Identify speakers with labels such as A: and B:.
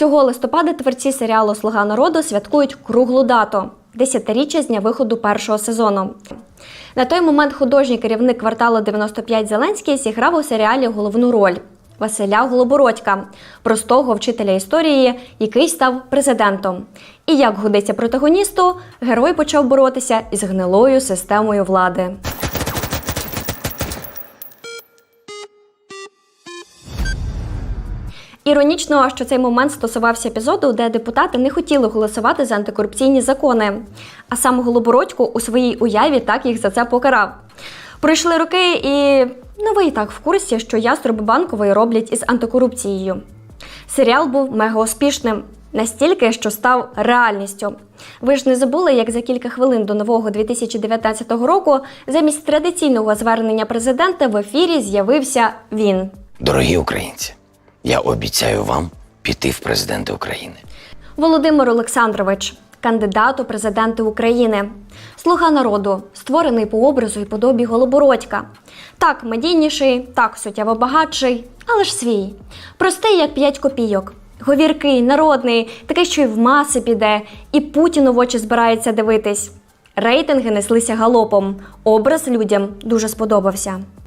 A: Цього листопада творці серіалу Слуга народу святкують круглу дату десятиріччя з дня виходу першого сезону. На той момент художній керівник кварталу 95 Зеленський зіграв у серіалі головну роль Василя Голобородька, простого вчителя історії, який став президентом. І як годиться протагоністу, герой почав боротися із гнилою системою влади. Іронічно, що цей момент стосувався епізоду, де депутати не хотіли голосувати за антикорупційні закони. А сам Голобородько у своїй уяві так їх за це покарав. Пройшли роки, і ну ви і так в курсі, що яструби банкової роблять із антикорупцією. Серіал був мега успішним. Настільки, що став реальністю. Ви ж не забули, як за кілька хвилин до нового 2019 року замість традиційного звернення президента в ефірі з'явився він.
B: Дорогі українці, я обіцяю вам піти в президенти України.
A: Володимир Олександрович, кандидат у президенти України, слуга народу, створений по образу і подобі Голобородька. Так, медійніший, так суттєво багатший, але ж свій. Простий, як п'ять копійок. Говіркий, народний, такий, що й в маси піде, і Путіну в очі збирається дивитись. Рейтинги неслися галопом. Образ людям дуже сподобався.